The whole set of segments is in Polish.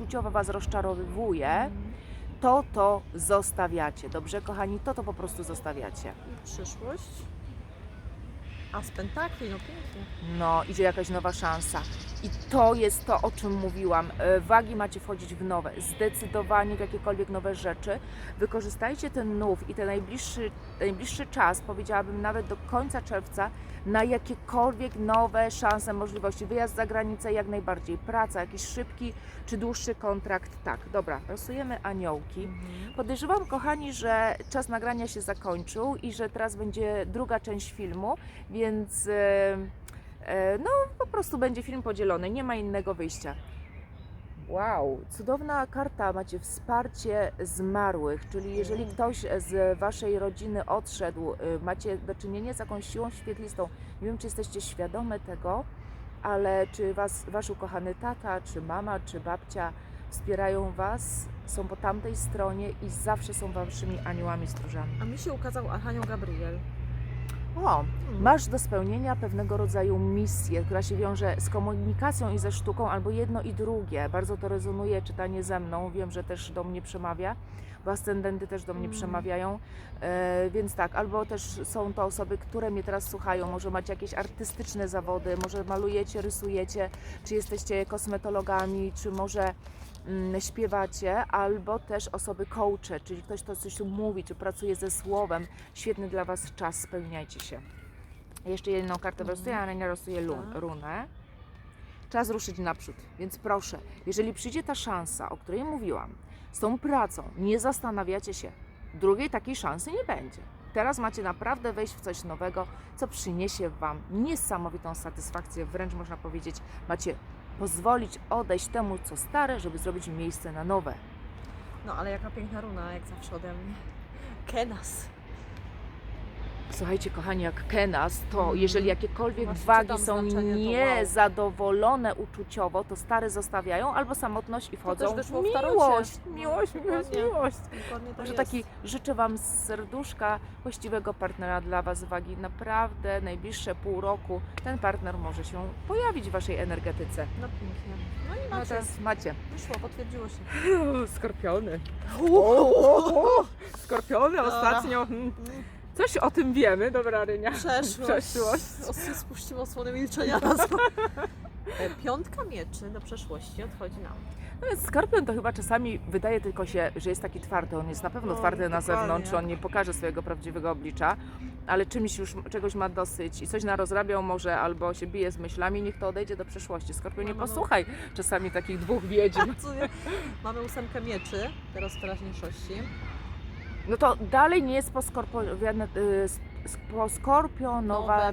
uczuciowo Was rozczarowuje, to to zostawiacie. Dobrze, kochani, to to po prostu zostawiacie. I przyszłość. A z pentakli, no pięknie. No, idzie jakaś nowa szansa. I to jest to, o czym mówiłam. E, Wagi macie wchodzić w nowe, zdecydowanie w jakiekolwiek nowe rzeczy. Wykorzystajcie ten nów i ten najbliższy, najbliższy czas, powiedziałabym nawet do końca czerwca, na jakiekolwiek nowe szanse, możliwości. Wyjazd za granicę jak najbardziej, praca, jakiś szybki czy dłuższy kontrakt. Tak, dobra, losujemy aniołki. Podejrzewam, kochani, że czas nagrania się zakończył i że teraz będzie druga część filmu, więc e, e, no po prostu będzie film podzielony, nie ma innego wyjścia. Wow, cudowna karta, macie wsparcie zmarłych, czyli jeżeli ktoś z waszej rodziny odszedł, y, macie do czynienia z jakąś siłą świetlistą, nie wiem czy jesteście świadome tego, ale czy was, wasz ukochany tata, czy mama, czy babcia wspierają was, są po tamtej stronie i zawsze są waszymi aniołami stróżami. A mi się ukazał Archanioł Gabriel. O, masz do spełnienia pewnego rodzaju misję, która się wiąże z komunikacją i ze sztuką, albo jedno i drugie. Bardzo to rezonuje czytanie ze mną, wiem, że też do mnie przemawia, bo ascendenty też do mnie Mm. przemawiają, e, więc tak, albo też są to osoby, które mnie teraz słuchają, może macie jakieś artystyczne zawody, może malujecie, rysujecie, czy jesteście kosmetologami, czy może mm, śpiewacie, albo też osoby coache, czyli ktoś, kto coś tu mówi, czy pracuje ze słowem. Świetny dla Was czas, spełniajcie się. Jeszcze jedną kartę wylosuję, a Renia losuje lu- Tak. runę. Czas ruszyć naprzód, więc proszę, jeżeli przyjdzie ta szansa, o której mówiłam, z tą pracą, nie zastanawiacie się, drugiej takiej szansy nie będzie. Teraz macie naprawdę wejść w coś nowego, co przyniesie Wam niesamowitą satysfakcję, wręcz można powiedzieć, macie pozwolić odejść temu, co stare, żeby zrobić miejsce na nowe. No ale jaka piękna runa, jak zawsze ode mnie. Kenas. Słuchajcie, kochani, jak Kenas, to Mhm. jeżeli jakiekolwiek Właśnie wagi są to niezadowolone uczuciowo, to stare zostawiają albo samotność i wchodzą też wyszło w w miłość, No, miłość, miłość, miłość. Dokładnie tak taki życzę Wam z serduszka właściwego partnera dla Was wagi. Naprawdę najbliższe pół roku ten partner może się pojawić w Waszej energetyce. No pięknie. No i No macie. teraz macie. Wyszło, potwierdziło się. Skorpiony. Skorpiony ostatnio. Coś o tym wiemy, dobra Rynia. Przeszłość. Przeszłość. Os- Spuścimy osłonę milczenia na. E, Piątka mieczy do przeszłości odchodzi nam. No więc skorpion to chyba czasami wydaje tylko się, że jest taki twardy. On jest na pewno No, twardy na dokładnie. zewnątrz, on nie pokaże swojego prawdziwego oblicza, ale czymś już czegoś ma dosyć i coś narozrabiał może albo się bije z myślami, niech to odejdzie do przeszłości. Skorpion, nie No, no, no. posłuchaj czasami takich dwóch wiedźm. Mamy ósemkę mieczy, teraz w teraźniejszości. No to dalej nie jest poskorpionowa, poskorpionowa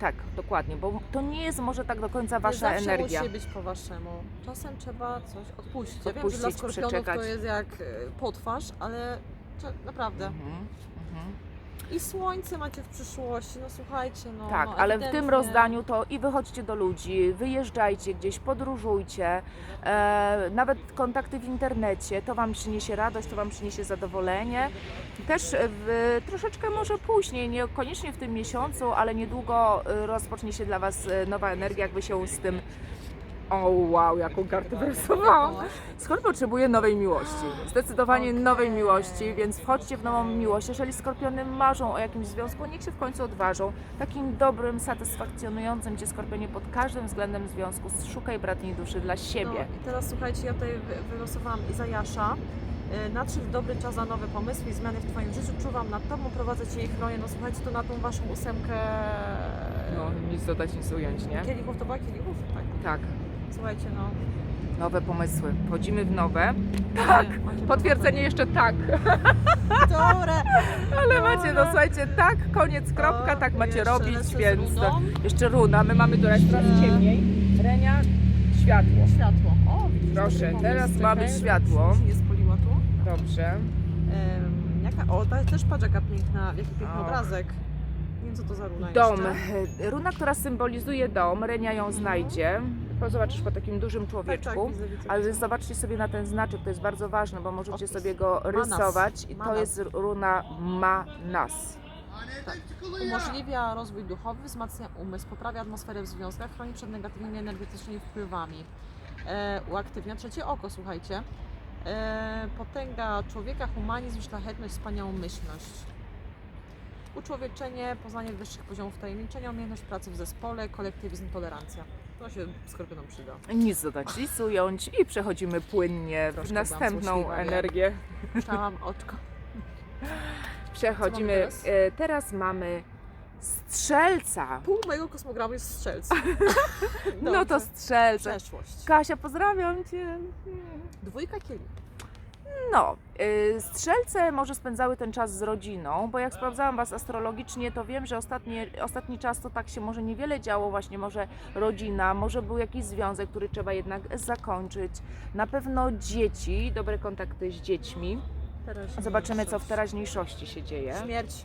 tak, dokładnie, bo to nie jest może tak do końca Nie wasza zawsze energia. musi być po waszemu. Czasem trzeba coś odpuścić. Ja wiem, że Odpuścić, dla skorpionów przeczekać. to jest jak e, potwarz, ale naprawdę. Mhm, mhm. I słońce macie w przyszłości, no słuchajcie, no. Tak, no, ale w tym rozdaniu to i wychodźcie do ludzi, wyjeżdżajcie gdzieś, podróżujcie, e, nawet kontakty w internecie, to Wam przyniesie radość, to Wam przyniesie zadowolenie. Też w, troszeczkę może później, niekoniecznie w tym miesiącu, ale niedługo e, rozpocznie się dla Was e, nowa energia, jak Wy się z tym... O wow, jaką kartę wyrysowałam! Skorpion potrzebuje nowej miłości. Zdecydowanie nowej miłości, więc wchodźcie w nową miłość. Jeżeli skorpiony marzą o jakimś związku, niech się w końcu odważą. Takim dobrym, satysfakcjonującym Cię skorpionie pod każdym względem związku. Szukaj bratniej duszy dla siebie. No, I teraz słuchajcie, ja tutaj wy- wylosowałam Izajasza. E, Nadszedł dobry czas za nowe pomysły i zmiany w Twoim życiu. Czuwam nad Tobą, prowadzę Cię ich chronię. No słuchajcie, to na tą Waszą ósemkę No, nic dodać, nic ująć, nie? kielichów, to była kielichów? Tak. Tak, Słuchajcie, no. nowe pomysły. Wchodzimy w nowe. Tak, potwierdzenie jeszcze tak. Dobre. Ale macie, no słuchajcie, tak, koniec, kropka, tak macie jeszcze robić, lecę z więc runą. jeszcze runa. My mamy teraz Jeszcze- ciemniej. Renia, światło. Światło. O, widzisz, Proszę, dobry pomysł. teraz Czekaj, mamy żeby światło. się nie spoliła tu. Dobrze. Em, jaka, o, ta też patrz jaka piękna, jaki piękny Och. obrazek. Nie wiem co to za runa Dom. jeszcze. Runa, która symbolizuje dom, Renia ją znajdzie. Zobaczysz po takim dużym Tak, tak, człowieczku. widzę, widzę, Ale widzę. zobaczcie sobie na ten znaczek, to jest bardzo ważne, bo możecie Odpis. sobie go Manas. rysować. I to Manas. jest runa Manas. Umożliwia rozwój duchowy, wzmacnia umysł, poprawia atmosferę w związkach, chroni przed negatywnymi energetycznymi wpływami. e, uaktywnia trzecie oko, słuchajcie. E, potęga człowieka, humanizm, szlachetność, wspaniałą myślność. Uczłowieczenie, poznanie wyższych poziomów tajemniczenia, umiejętność pracy w zespole, kolektywizm, tolerancja. To się skorpionom przyda. Nic dodać, nic ująć i przechodzimy płynnie w Troszkę następną byłam złośliwa, wiem. energię. Myślałam oczko. Przechodzimy. teraz? e, teraz mamy strzelca. Pół mojego kosmogramu jest strzelca. No to Dobrze. strzelce. Przeszłość. Kasia, pozdrawiam Cię. Dwójka kieli. No, y, strzelce może spędzały ten czas z rodziną, bo jak sprawdzałam Was astrologicznie, to wiem, że ostatnie, ostatni czas to tak się może niewiele działo, właśnie może rodzina, może był jakiś związek, który trzeba jednak zakończyć. Na pewno dzieci, dobre kontakty z dziećmi. Zobaczymy, co w teraźniejszości się dzieje. Śmierć.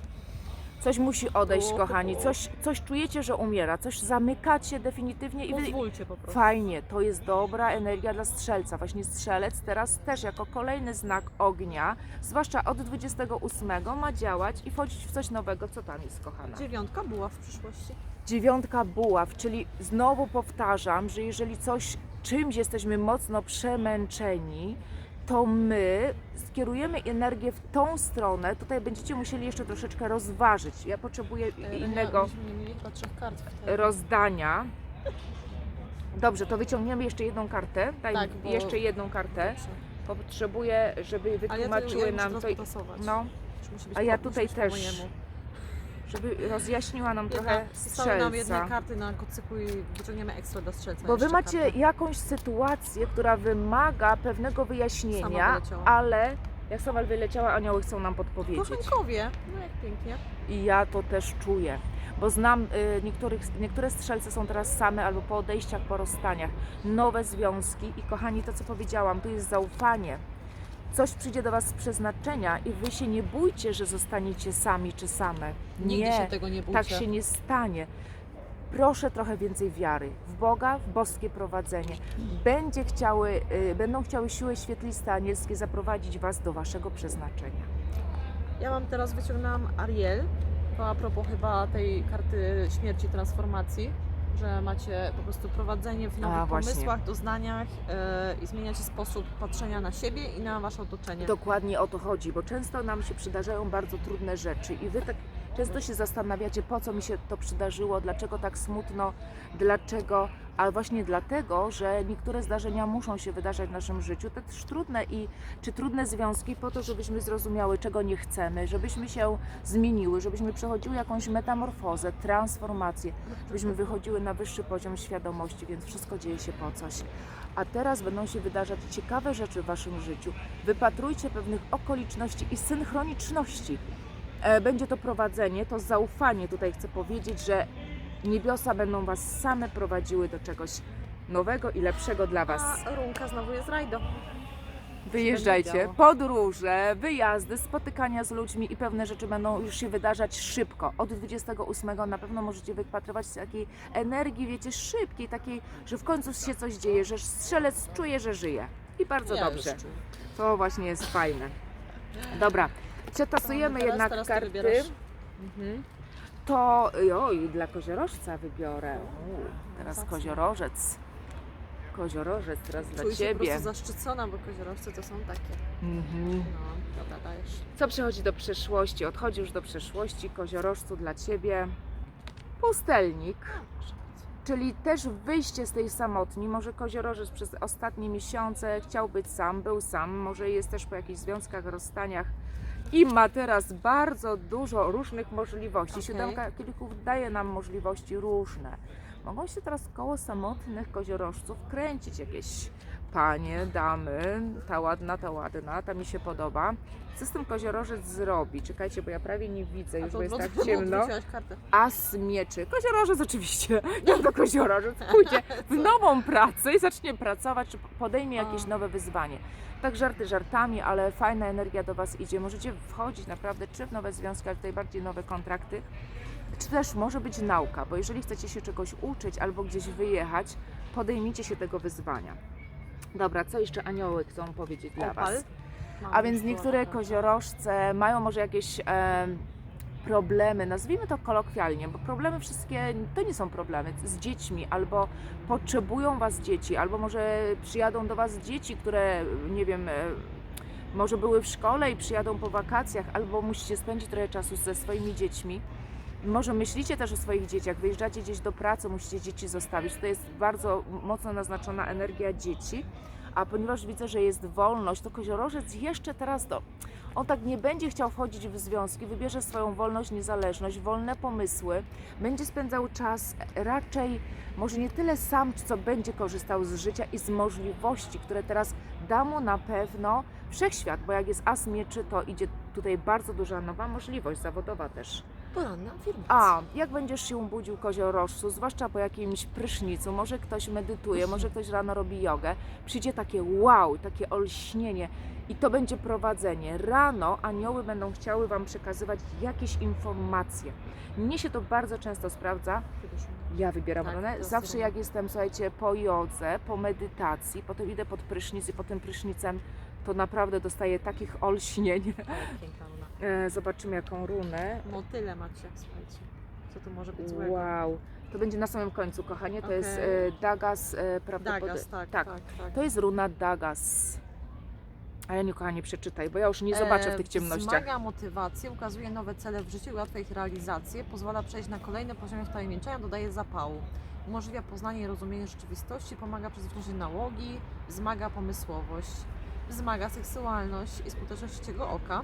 Coś musi odejść, kochani, coś, coś czujecie, że umiera, coś zamykacie definitywnie i wy, Pozwólcie po prostu. Fajnie, to jest dobra energia dla strzelca. Właśnie strzelec teraz też jako kolejny znak ognia, zwłaszcza od 28 ma działać i wchodzić w coś nowego, co tam jest, kochana. Dziewiątka była w przyszłości. Dziewiątka buław, czyli znowu powtarzam, że jeżeli coś, czymś jesteśmy mocno przemęczeni, to my skierujemy energię w tą stronę. Tutaj będziecie musieli jeszcze troszeczkę rozważyć. Ja potrzebuję E, innego tej- rozdania. Dobrze, to wyciągniemy jeszcze jedną kartę. Daj Tak, mi jeszcze jedną kartę. Dobrze. Potrzebuję, żeby Ale ja to, wytłumaczyły ja nam to. No, a ja tutaj też. Żeby rozjaśniła nam trochę Zostały nam jednej strzelca. karty na kocyku i wyciągniemy ekstra do strzelca. Bo wy macie jakąś sytuację, która wymaga pewnego wyjaśnienia, ale jak sama wyleciała, anioły chcą nam podpowiedzieć. Kochankowie. No jak pięknie. I ja to też czuję, bo znam y, niektórych, niektóre strzelce są teraz same albo po odejściach, po rozstaniach, nowe związki i kochani, to co powiedziałam, to jest zaufanie. Coś przyjdzie do Was z przeznaczenia i Wy się nie bójcie, że zostaniecie sami czy same. Nigdy nie, się tego nie bójcie. tak się nie stanie. Proszę trochę więcej wiary w Boga, w boskie prowadzenie. Będzie chciały, y, będą chciały siły świetliste anielskie zaprowadzić Was do Waszego przeznaczenia. Ja mam teraz wyciągnęłam Ariel. To a propos chyba tej karty śmierci transformacji, że macie po prostu prowadzenie w nowych A, właśnie. pomysłach, doznaniach yy, i zmieniacie sposób patrzenia na siebie i na wasze otoczenie. Dokładnie o to chodzi, bo często nam się przydarzają bardzo trudne rzeczy i wy tak często się zastanawiacie, po co mi się to przydarzyło, dlaczego tak smutno, dlaczego, ale właśnie dlatego, że niektóre zdarzenia muszą się wydarzać w naszym życiu, te też trudne i czy trudne związki po to, żebyśmy zrozumiały, czego nie chcemy, żebyśmy się zmieniły, żebyśmy przechodziły jakąś metamorfozę, transformację, żebyśmy wychodziły na wyższy poziom świadomości, więc wszystko dzieje się po coś. A teraz będą się wydarzać ciekawe rzeczy w Waszym życiu. Wypatrujcie pewnych okoliczności i synchroniczności. E, Będzie to prowadzenie, to zaufanie. Tutaj chcę powiedzieć, że niebiosa będą Was same prowadziły do czegoś nowego i lepszego dla Was. A runka znowu jest rajdo. Wyjeżdżajcie, podróże, wyjazdy, spotykania z ludźmi i pewne rzeczy będą już się wydarzać szybko. Od 28 na pewno możecie wypatrywać takiej energii, wiecie, szybkiej, takiej, że w końcu się coś dzieje, że strzelec czuje, że żyje. I bardzo Ja dobrze. To właśnie jest fajne. Dobra, przetasujemy Teraz- jednak teraz ty karty. Mhm. To oj, dla koziorożca wybiorę. U, teraz koziorożec. Koziorożec teraz dla Czuję się po Ciebie. zaszczycona, bo koziorowcy to są takie. Mhm. No, dobra, dajesz. Co przechodzi do przeszłości? Odchodzi już do przeszłości. Koziorożcu dla Ciebie. Pustelnik, czyli też wyjście z tej samotni. Może koziorożec przez ostatnie miesiące chciał być sam, był sam. Może jest też po jakichś związkach, rozstaniach. I ma teraz bardzo dużo różnych możliwości. Okej. Siódemka kielichów daje nam możliwości różne. Mogą się teraz koło samotnych koziorożców kręcić jakieś panie, damy, ta ładna, ta ładna, ta mi się podoba. Co z tym koziorożec zrobi? Czekajcie, bo ja prawie nie widzę, A już bo jest tak odwrotnie, ciemno. kartę. As mieczy. Koziorożec oczywiście. Jak to koziorożec pójdzie w nową pracę i zacznie pracować, czy podejmie jakieś A. nowe wyzwanie. Tak żarty żartami, ale fajna energia do Was idzie. Możecie wchodzić naprawdę czy w nowe związki, ale tutaj bardziej nowe kontrakty, czy też może być nauka, bo jeżeli chcecie się czegoś uczyć albo gdzieś wyjechać, podejmijcie się tego wyzwania. Dobra, co jeszcze anioły chcą powiedzieć dla Opal. Was? A więc niektóre koziorożce mają może jakieś em, problemy, nazwijmy to kolokwialnie, bo problemy wszystkie to nie są problemy z dziećmi, albo potrzebują Was dzieci, albo może przyjadą do Was dzieci, które nie wiem, e, może były w szkole i przyjadą po wakacjach, albo musicie spędzić trochę czasu ze swoimi dziećmi. Może myślicie też o swoich dzieciach, wyjeżdżacie gdzieś do pracy, musicie dzieci zostawić. To jest bardzo mocno naznaczona energia dzieci, a ponieważ widzę, że jest wolność, to koziorożec jeszcze teraz to. On tak nie będzie chciał wchodzić w związki, wybierze swoją wolność, niezależność, wolne pomysły, będzie spędzał czas raczej, może nie tyle sam, co będzie korzystał z życia i z możliwości, które teraz da mu na pewno wszechświat, bo jak jest as mieczy, to idzie tutaj bardzo duża nowa możliwość zawodowa też. Poranna afirmacja. A, jak będziesz się budził koziorożcu, zwłaszcza po jakimś prysznicu, może ktoś medytuje, może ktoś rano robi jogę, przyjdzie takie wow, takie olśnienie i to będzie prowadzenie. Rano anioły będą chciały Wam przekazywać jakieś informacje. Mnie się to bardzo często sprawdza. Ja wybieram Tak, Zawsze jak jestem, słuchajcie, po jodze, po medytacji, potem idę pod prysznic i pod tym prysznicem to naprawdę dostaję takich olśnień. E, Zobaczymy jaką runę. Motyle macie, słuchajcie. Co tu może być złego? Wow. To będzie na samym końcu, kochanie. To jest e, Dagas e, prawdopodobnie. Dagas, tak, tak. tak, tak. To jest runa Dagas. Ale nie, kochanie, przeczytaj, bo ja już nie zobaczę w E, tych ciemnościach. Wzmaga motywację, ukazuje nowe cele w życiu i ułatwia ich realizację, pozwala przejść na kolejne poziomy wtajemniczenia, dodaje zapału. Umożliwia poznanie i rozumienie rzeczywistości, pomaga zwróceniu nałogi, wzmaga pomysłowość, wzmaga seksualność i skuteczność trzeciego oka.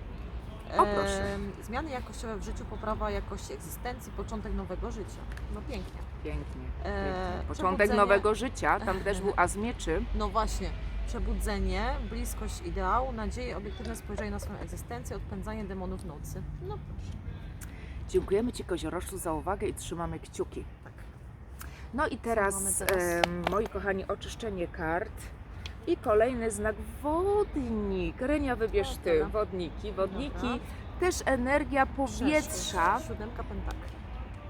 O, proszę. Em, Zmiany jakościowe w życiu, poprawa jakości egzystencji, początek nowego życia. No pięknie. Pięknie. E, pięknie. Początek przebudzenie- nowego życia. Tam też był As Mieczy. No właśnie, przebudzenie, bliskość ideału, nadzieję, obiektywne spojrzenie na swoją egzystencję, odpędzanie demonów nocy. No proszę. Dziękujemy Ci, Koziorożcu, za uwagę i trzymamy kciuki. Tak. No i teraz, mamy teraz? em, moi kochani, oczyszczenie kart. I kolejny znak wodnik. Renia, wybierz Ty. dobra. Wodniki. Wodniki. Dobra. Też energia powietrza. Przeszłość, Siódemka pentakli.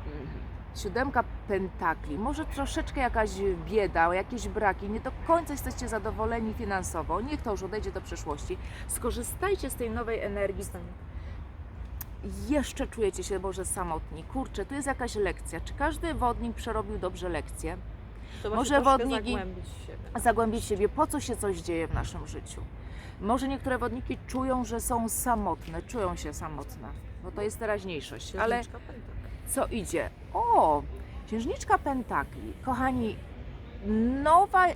Mhm. Siódemka pentakli. Może troszeczkę jakaś bieda, jakieś braki, nie do końca jesteście zadowoleni finansowo. Niech to już odejdzie do przeszłości. Skorzystajcie z tej nowej energii. Jeszcze czujecie się może samotni. Kurczę, tu jest jakaś lekcja. Czy każdy wodnik przerobił dobrze lekcję? Może wodniki- zagłębić w siebie. Zagłębić siebie, po co się coś dzieje w naszym życiu? Może niektóre wodniki czują, że są samotne, czują się samotne, bo to jest teraźniejszość. Ale Księżniczka pentakli. co idzie? O, księżniczka pentakli. Kochani, nowa, y,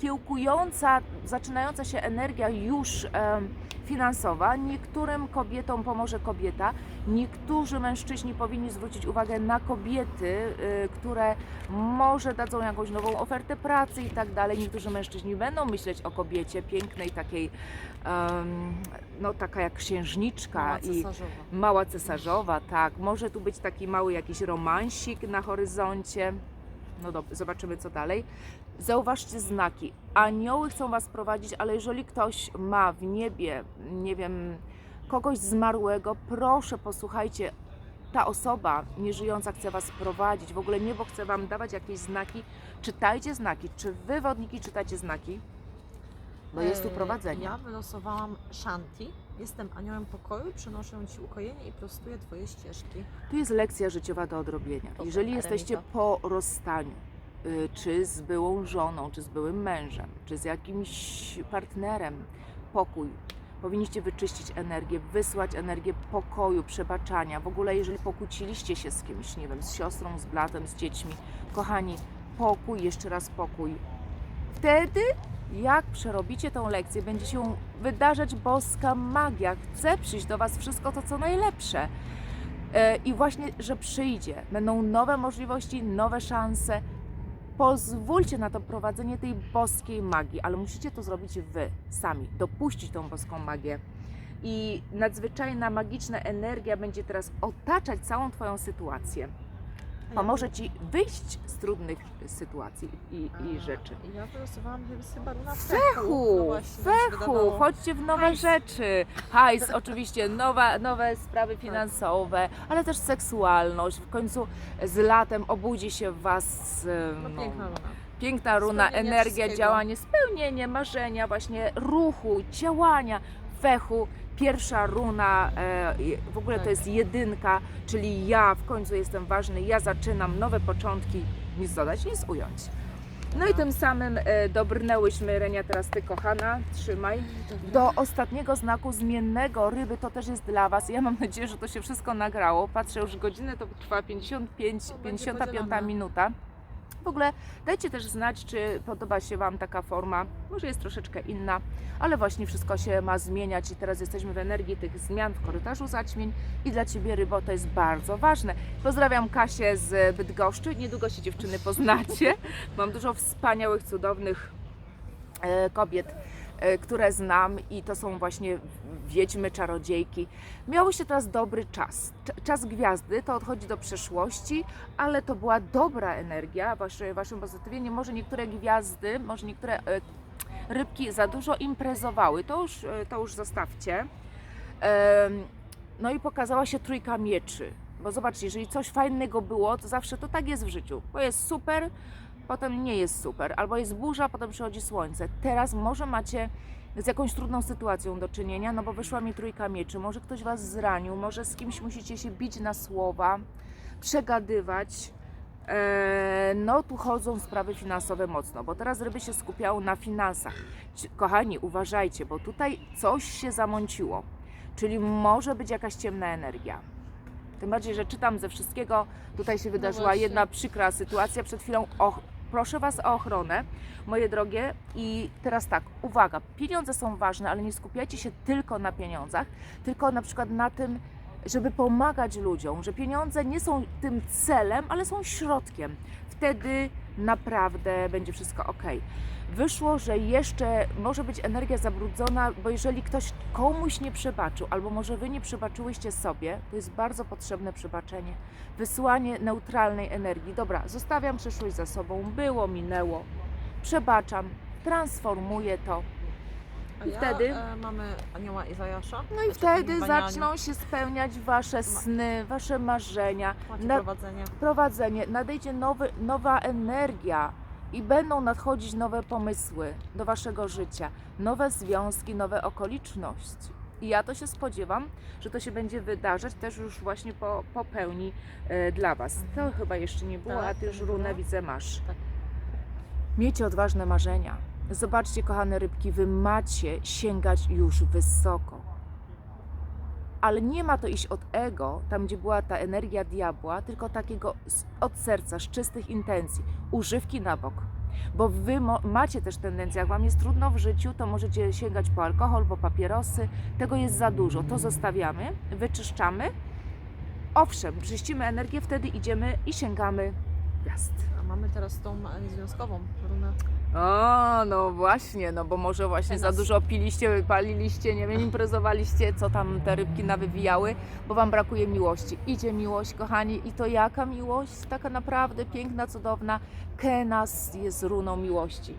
kiełkująca, zaczynająca się energia już em, finansowa. Niektórym kobietom pomoże kobieta. Niektórzy mężczyźni powinni zwrócić uwagę na kobiety, y, które może dadzą jakąś nową ofertę pracy i tak dalej. Niektórzy mężczyźni będą myśleć o kobiecie pięknej, takiej, em, no taka jak księżniczka Mała i. Mała cesarzowa, tak. Może tu być taki mały jakiś romansik na horyzoncie. No dobrze, zobaczymy co dalej. Zauważcie znaki. Anioły chcą Was prowadzić, ale jeżeli ktoś ma w niebie, nie wiem, kogoś zmarłego, proszę posłuchajcie. Ta osoba nieżyjąca chce Was prowadzić, w ogóle niebo chce Wam dawać jakieś znaki. Czytajcie znaki. Czy Wy, wodniki, czytacie znaki? Bo jest tu prowadzenie. Ja wylosowałam Shanti. Jestem aniołem pokoju, przynoszę Ci ukojenie i prostuję Twoje ścieżki. Tu jest lekcja życiowa do odrobienia. Dobra, Jeżeli jesteście po rozstaniu, y, czy z byłą żoną, czy z byłym mężem, czy z jakimś partnerem, pokój. Powinniście wyczyścić energię, wysłać energię pokoju, przebaczania. W ogóle, jeżeli pokłóciliście się z kimś, nie wiem, z siostrą, z bratem, z dziećmi, kochani, pokój, jeszcze raz pokój. Wtedy, jak przerobicie tą lekcję, będzie się wydarzać boska magia. Chce przyjść do Was wszystko to, co najlepsze. E, I właśnie, że przyjdzie. Będą nowe możliwości, nowe szanse. Pozwólcie na to prowadzenie tej boskiej magii, ale musicie to zrobić Wy sami, dopuścić tą boską magię. I nadzwyczajna, magiczna energia będzie teraz otaczać całą Twoją sytuację. Pomoże Ci wyjść z trudnych sytuacji i, i rzeczy. Ja wylosowałam chyba runa fechu. No Fechu, wydawało. chodźcie w nowe rzeczy. Hajs, oczywiście, nowa, nowe sprawy finansowe, ale też seksualność. W końcu z latem obudzi się w Was No, no, piękna runa. piękna runa, energia, działanie, spełnienie marzenia, właśnie ruchu, działania. fechu, pierwsza runa, e, w ogóle to Tak. jest jedynka, czyli ja w końcu jestem ważny, ja zaczynam nowe początki, nic dodać, nic ująć. No i tym samym e, dobrnęłyśmy, Renia, teraz Ty kochana, trzymaj, do ostatniego znaku zmiennego ryby, to też jest dla Was. Ja mam nadzieję, że to się wszystko nagrało. Patrzę już godzinę, to trwa 55, To będzie 55 podzielone. minuta. W ogóle dajcie też znać, czy podoba się Wam taka forma. Może jest troszeczkę inna, ale właśnie wszystko się ma zmieniać i teraz jesteśmy w energii tych zmian w korytarzu zaćmień i dla Ciebie, Rybo, to jest bardzo ważne. Pozdrawiam Kasię z Bydgoszczy. Niedługo się dziewczyny poznacie. Mam dużo wspaniałych, cudownych e, kobiet, które znam i to są właśnie wiedźmy, czarodziejki. Miałyście teraz dobry czas. Cz- Czas gwiazdy to odchodzi do przeszłości, ale to była dobra energia w waszy- waszym pozytywie. Może niektóre gwiazdy, może niektóre e, rybki za dużo imprezowały. To już, e, to już zostawcie. No i pokazała się trójka mieczy. Bo zobaczcie, jeżeli coś fajnego było, to zawsze to tak jest w życiu. Bo jest super, potem nie jest super. Albo jest burza, potem przychodzi słońce. Teraz może macie z jakąś trudną sytuacją do czynienia, no bo wyszła mi trójka mieczy. Może ktoś was zranił, może z kimś musicie się bić na słowa, przegadywać. Eee, No, tu chodzą sprawy finansowe mocno, bo teraz ryby się skupiają na finansach. Kochani, uważajcie, bo tutaj coś się zamąciło, czyli może być jakaś ciemna energia. Tym bardziej, że czytam ze wszystkiego. Tutaj się wydarzyła właśnie. jedna przykra sytuacja przed chwilą. Proszę Was o ochronę, moje drogie. I teraz tak, uwaga, pieniądze są ważne, ale nie skupiajcie się tylko na pieniądzach, tylko na przykład na tym, żeby pomagać ludziom, że pieniądze nie są tym celem, ale są środkiem. Wtedy naprawdę będzie wszystko ok. Wyszło, że jeszcze może być energia zabrudzona, bo jeżeli ktoś komuś nie przebaczył, albo może wy nie przebaczyłyście sobie, to jest bardzo potrzebne przebaczenie. Wysyłanie neutralnej energii. Dobra, zostawiam przeszłość za sobą, było, minęło, przebaczam, transformuję to. I ja, wtedy? E, mamy anioła Izajasza. No i Znaczy, wtedy zaczną się spełniać wasze sny, wasze marzenia. macie na- prowadzenie. prowadzenie, nadejdzie nowy, nowa energia i będą nadchodzić nowe pomysły do waszego życia, nowe związki, nowe okoliczności. I ja to się spodziewam, że to się będzie wydarzać też już właśnie po, po pełni e, dla was. To chyba jeszcze nie było, Tak, a ty to już runę widzę masz. Tak. Miejcie odważne marzenia. Zobaczcie, kochane rybki, wy macie sięgać już wysoko. Ale nie ma to iść od ego, tam gdzie była ta energia diabła, tylko takiego od serca, z czystych intencji. Używki na bok. Bo wy macie też tendencję, jak wam jest trudno w życiu, to możecie sięgać po alkohol, po papierosy. Tego jest za dużo. To zostawiamy, wyczyszczamy. Owszem, czyścimy energię, wtedy idziemy i sięgamy gwiazd. A mamy teraz tą e, związkową runę. O, no właśnie, no bo może właśnie za dużo piliście, paliliście, nie wiem, imprezowaliście, co tam te rybki nawywijały, bo Wam brakuje miłości. Idzie miłość, kochani, i to jaka miłość? Taka naprawdę piękna, cudowna. Kenas jest runą miłości.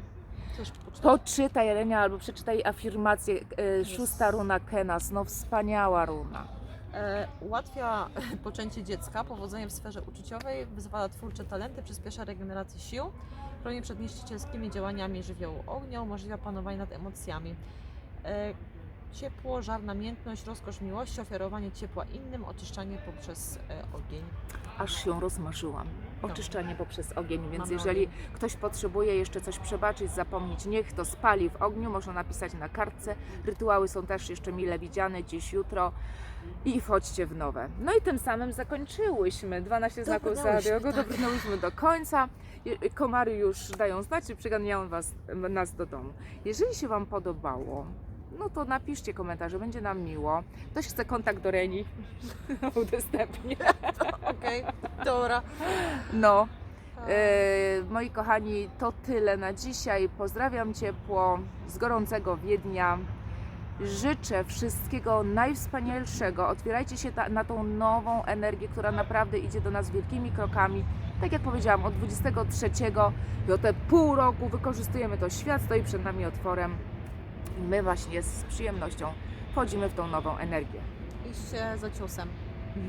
Poczytaj, Renia, albo przeczytaj afirmację, e, szósta runa Kenas, no wspaniała runa. E, ułatwia poczęcie dziecka, powodzenie w sferze uczuciowej, wyzwala twórcze talenty, przyspiesza regenerację sił, chroni przed niszczycielskimi działaniami żywiołu ognia, umożliwia panowanie nad emocjami. Ciepło, żar, namiętność, rozkosz miłości, ofiarowanie ciepła innym, oczyszczanie poprzez e, ogień. aż się rozmarzyłam. Oczyszczanie poprzez ogień, więc Mamy jeżeli ogień. ktoś potrzebuje jeszcze coś przebaczyć, zapomnieć, niech to spali w ogniu, można napisać na kartce. Rytuały są też jeszcze mile widziane, dziś, jutro i wchodźcie w nowe. No i tym samym zakończyłyśmy 12 znaków zodiaku, tak. dobrnęłyśmy do końca. Komary już dają znać, czy przyganiają was, nas do domu. Jeżeli się Wam podobało, no to napiszcie komentarze, będzie nam miło. Ktoś chce kontakt do Reni, udostępnię. Okej, dobra. No, e, moi kochani, to tyle na dzisiaj. Pozdrawiam ciepło z gorącego Wiednia. Życzę wszystkiego najwspanialszego. Otwierajcie się ta, na tą nową energię, która naprawdę idzie do nas wielkimi krokami. Tak jak powiedziałam, od 23 i o te pół roku wykorzystujemy to. Świat stoi przed nami otworem. I my właśnie z przyjemnością wchodzimy w tą nową energię. Idźcie za ciosem.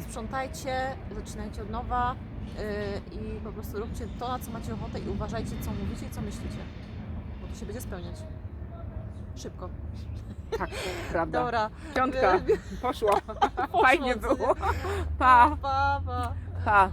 Sprzątajcie, zaczynajcie od nowa yy, i po prostu róbcie to, na co macie ochotę i uważajcie, co mówicie i co myślicie. Bo to się będzie spełniać. szybko. Tak, prawda. Dobra. Piątka, Wy- poszło. Fajnie co nie? było. Pa, Pa, pa. pa.